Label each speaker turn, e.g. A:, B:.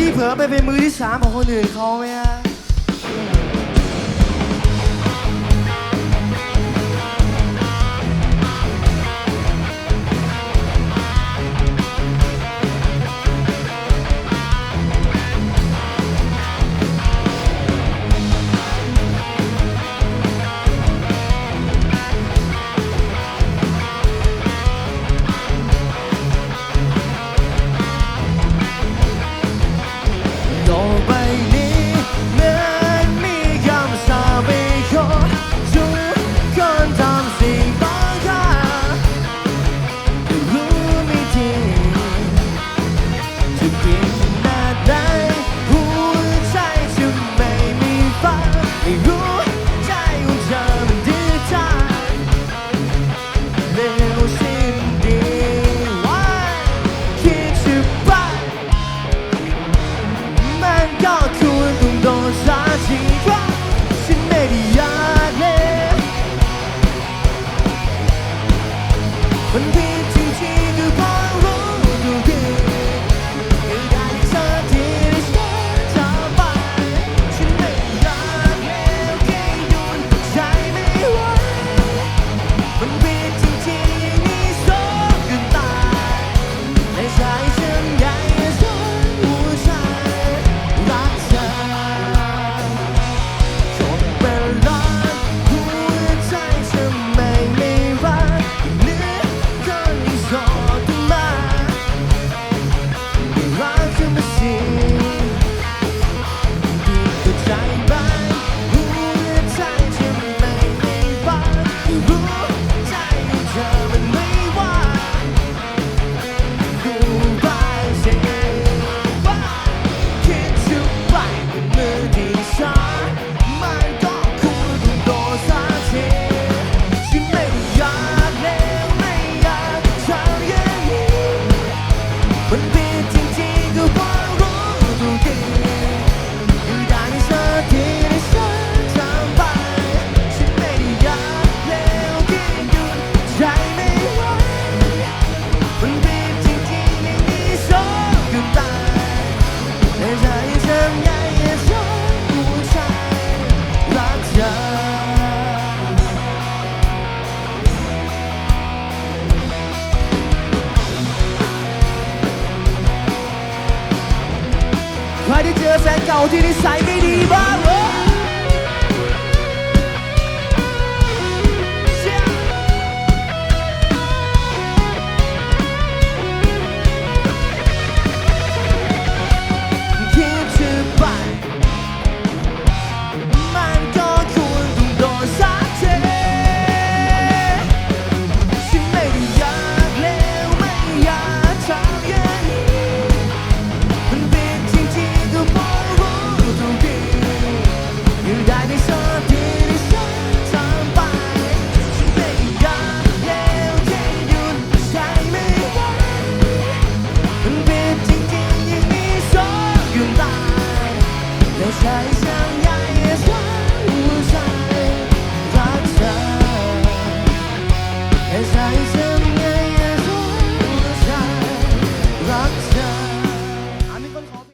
A: ที่เผลอไปเป็นมือที่สามของคนอื่นเขาไหมฮะ when we ใครที่เจอแสงเก่าที่นิสัยไม่ดีบ้างเหรอ 留下一爱也算不伤大彻